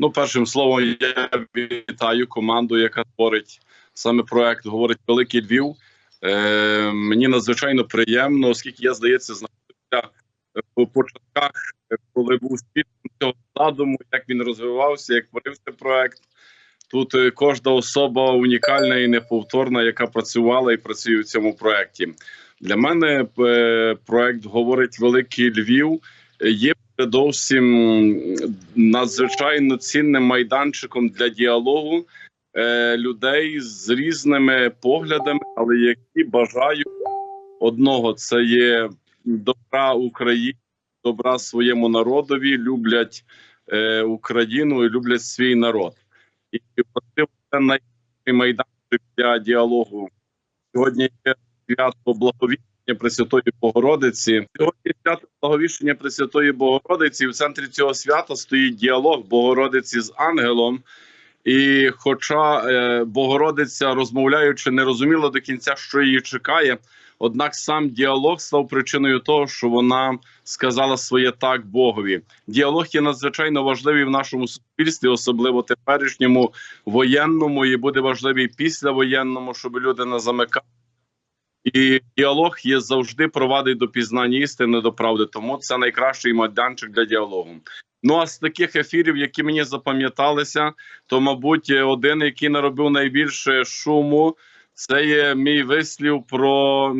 Ну, першим словом, я вітаю команду, яка творить саме проект Говорить Великий Львів. Е, мені надзвичайно приємно, оскільки я, здається, знаходився в початках, коли був свідком цього задуму, як він розвивався, як творився проект. Тут е, кожна особа унікальна і неповторна, яка працювала і працює в цьому проекті. Для мене е, проект говорить Великий Львів. е, Є передовсім надзвичайно цінним майданчиком для діалогу е, людей з різними поглядами, але які бажають одного: це є добра Україні, добра своєму народові, люблять е, Україну і люблять свій народ. І це найбільший майданчик для діалогу. Сьогодні є свято благовіщення Пресвятої Богородиці. Сьогодні свято благовіщення Пресвятої Богородиці. В центрі цього свята стоїть діалог Богородиці з ангелом. І хоча е, Богородиця, розмовляючи, не розуміла до кінця, що її чекає, однак сам діалог став причиною того, що вона сказала своє так Богові. Діалог є надзвичайно важливий в нашому суспільстві, особливо теперішньому воєнному, і буде важливий післявоєнному, щоб люди не замикали. І діалог є завжди провадить до пізнання істини до правди. Тому це найкращий майданчик для діалогу. Ну а з таких ефірів, які мені запам'яталися, то мабуть один, який наробив найбільше шуму, це є мій вислів про,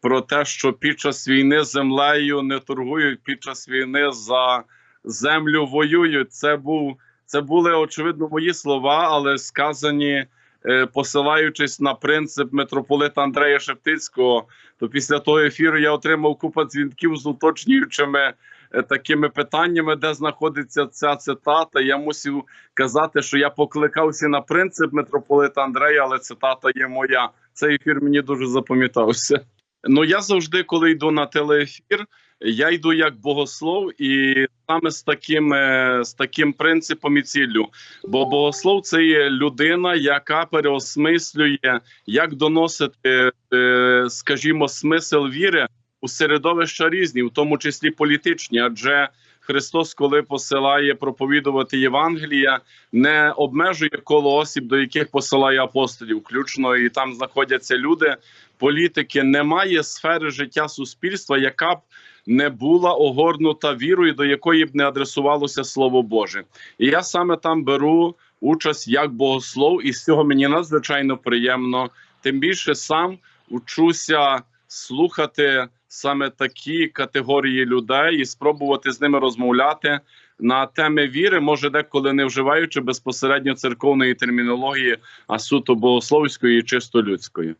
про те, що під час війни землею не торгують, під час війни за землю воюють. Це був це були очевидно мої слова, але сказані. Е, Посилаючись на принцип митрополита Андрея Шептицького, то після того ефіру я отримав купа дзвінків з уточнюючими е, такими питаннями, де знаходиться ця цитата. Я мусив казати, що я покликався на принцип митрополита Андрея, але цитата є моя. Цей ефір мені дуже запам'ятався. Ну я завжди, коли йду на телеефір, я йду як богослов, і саме з таким, е, з таким принципом і ціллю. Бо богослов це є людина, яка переосмислює, як доносити, е, скажімо, смисл віри у середовища різні, в тому числі політичні, адже Христос, коли посилає проповідувати Євангелія, не обмежує коло осіб, до яких посилає апостолів, включно і там знаходяться люди. Політики немає сфери життя суспільства, яка б не була огорнута вірою, до якої б не адресувалося Слово Боже. І я саме там беру участь як богослов, і з цього мені надзвичайно приємно. Тим більше сам учуся слухати саме такі категорії людей і спробувати з ними розмовляти на теми віри, може деколи не вживаючи безпосередньо церковної термінології, а суто богословської і чисто людської.